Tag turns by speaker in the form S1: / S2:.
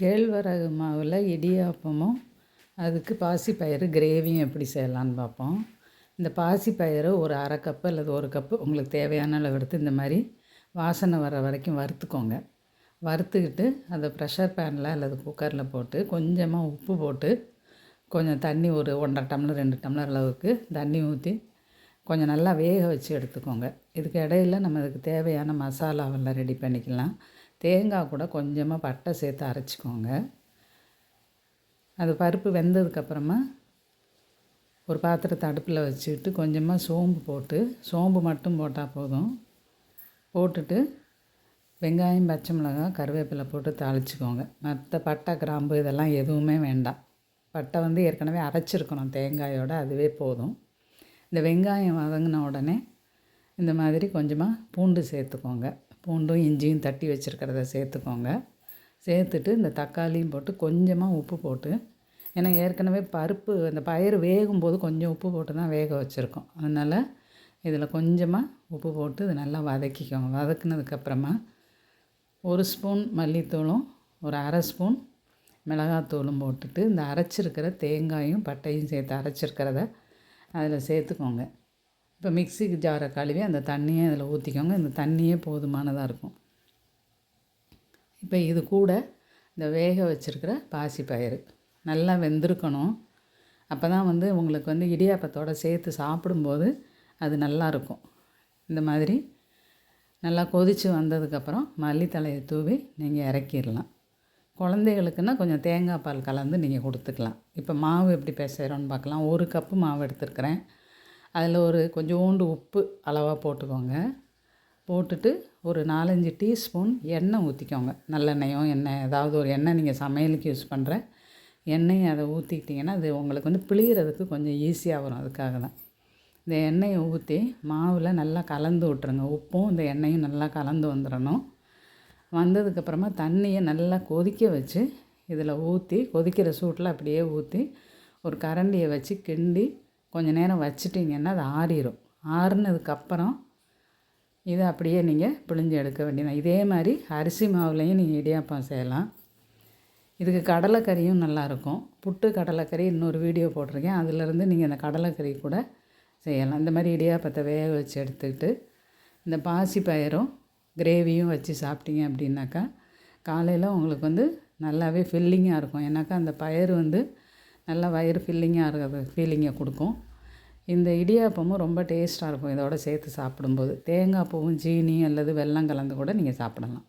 S1: கேழ்வரகு மாவில் இடியாப்பமும் அதுக்கு பாசிப்பயிறு கிரேவியும் எப்படி செய்யலான்னு பார்ப்போம். இந்த பாசிப்பயிறு ஒரு அரை கப்பு அல்லது ஒரு கப்பு உங்களுக்கு தேவையான அளவு எடுத்து இந்த மாதிரி வாசனை வர வரைக்கும் வறுத்துக்கோங்க. வறுத்துக்கிட்டு அதை ப்ரெஷர் பேனில் அல்லது குக்கரில் போட்டு கொஞ்சமாக உப்பு போட்டு கொஞ்சம் தண்ணி ஒரு ஒன்றரை டம்ளர் ரெண்டு டம்ளர் அளவுக்கு தண்ணி ஊற்றி கொஞ்சம் நல்லா வேக வச்சு எடுத்துக்கோங்க. இதுக்கு இடையில நம்ம அதுக்கு தேவையான மசாலாவெல்லாம் ரெடி பண்ணிக்கலாம். தேங்காய் கூட கொஞ்சமாக பட்டை சேர்த்து அரைச்சிக்கோங்க. அது பருப்பு வெந்ததுக்கப்புறமா ஒரு பாத்திரத்தை அடுப்பில் வச்சுக்கிட்டு கொஞ்சமாக சோம்பு போட்டு சோம்பு மட்டும் போட்டால் போதும். போட்டுட்டு வெங்காயம் பச்சை மிளகாய் கருவேப்பிலை போட்டு தாளிச்சிக்கோங்க. மற்ற பட்டை கிராம்பு இதெல்லாம் எதுவுமே வேண்டாம். பட்டை வந்து ஏற்கனவே அரைச்சிருக்கணும் தேங்காயோட அதுவே போதும். இந்த வெங்காயம் வதங்கின உடனே இந்த மாதிரி கொஞ்சமாக பூண்டு சேர்த்துக்கோங்க. பூண்டும் இஞ்சியும் தட்டி வச்சுருக்கிறத சேர்த்துக்கோங்க. சேர்த்துட்டு இந்த தக்காளியும் போட்டு கொஞ்சமாக உப்பு போட்டு ஏன்னா ஏற்கனவே பருப்பு அந்த பயிறு வேகும்போது கொஞ்சம் உப்பு போட்டு தான் வேக வச்சுருக்கோம். அதனால் இதில் கொஞ்சமாக உப்பு போட்டு இது நல்லா வதக்கிக்கோங்க. வதக்குனதுக்கப்புறமா ஒரு ஸ்பூன் மல்லித்தூளும் ஒரு அரை ஸ்பூன் மிளகாத்தூளும் போட்டுட்டு இந்த அரைச்சிருக்கிற தேங்காயும் பட்டையும் சேர்த்து அரைச்சிருக்கிறத அதில் சேர்த்துக்கோங்க. இப்போ மிக்சிக்கு ஜாரை கழுவி அந்த தண்ணியை அதில் ஊற்றிக்கோங்க இந்த தண்ணியே போதுமானதாக இருக்கும். இப்போ இது கூட இந்த வேக வச்சுருக்கிற பாசிப்பயிறு நல்லா வெந்திருக்கணும். அப்போ தான் வந்து உங்களுக்கு வந்து இடியாப்பத்தோடு சேர்த்து சாப்பிடும்போது அது நல்லாயிருக்கும் இந்த மாதிரி நல்லா கொதித்து வந்ததுக்கப்புறம் மல்லித்தலையை தூவி நீங்கள் இறக்கிடலாம். குழந்தைகளுக்குன்னா கொஞ்சம் தேங்காய் பால் கலந்து நீங்கள் கொடுத்துக்கலாம். இப்போ மாவு எப்படி பிசைகிறோன்னு பார்க்கலாம். ஒரு கப்பு மாவு எடுத்துருக்குறேன். அதில் ஒரு கொஞ்சோண்டு உப்பு அளவாக போட்டுக்கோங்க. போட்டுட்டு ஒரு நாலஞ்சு டீஸ்பூன் எண்ணெய் ஊற்றிக்கோங்க. நல்லெண்ணெயோ எண்ணெய் ஏதாவது ஒரு எண்ணெய் நீங்கள் சமையலுக்கு யூஸ் பண்ணுற எண்ணெயை அதை ஊற்றிக்கிட்டிங்கன்னா அது உங்களுக்கு வந்து பிழியறதுக்கு கொஞ்சம் ஈஸியாக வரும். அதுக்காக தான். இந்த எண்ணெயை ஊற்றி மாவில் நல்லா கலந்து விட்ருங்க உப்பும் இந்த எண்ணெயும் நல்லா கலந்து வந்துடணும். வந்ததுக்கப்புறமா தண்ணியை நல்லா கொதிக்க வச்சு இதில் ஊற்றி கொதிக்கிற சூட்டில் அப்படியே ஊற்றி ஒரு கரண்டியை வச்சு கிண்டி கொஞ்சம் நேரம் வச்சிட்டிங்கன்னா அது ஆறிடும் ஆறுனதுக்கப்புறம் இதை அப்படியே நீங்கள் பிழிஞ்சு எடுக்க வேண்டியதான் இதே மாதிரி அரிசி மாவுலேயும் நீங்கள் இடியாப்பம் செய்யலாம். இதுக்கு கடலைக்கறியும் நல்லாயிருக்கும். புட்டு கடலைக்கறி இன்னொரு வீடியோ போட்டிருக்கேன். அதிலேருந்து நீங்கள் அந்த கடலைக்கறி கூட செய்யலாம். இந்த மாதிரி இடியாப்பத்தை வேக வச்சு எடுத்துக்கிட்டு இந்த பாசி பயிரும் கிரேவியும் வச்சு சாப்பிட்டீங்க அப்படின்னாக்கா காலையில் உங்களுக்கு வந்து நல்லாவே ஃபில்லிங்காக இருக்கும். ஏன்னாக்கா அந்த பயிர் வந்து நல்லா வயிறு ஃபில்லிங்காக இருக்கிறது ஃபீலிங்கை கொடுக்கும். இந்த இடியாப்பமும் ரொம்ப டேஸ்ட்டாக இருக்கும் இதோட சேர்த்து சாப்பிடும்போது. தேங்காய் பூவும் ஜீனி அல்லது வெல்லம் கலந்து கூட நீங்கள் சாப்பிடலாம்.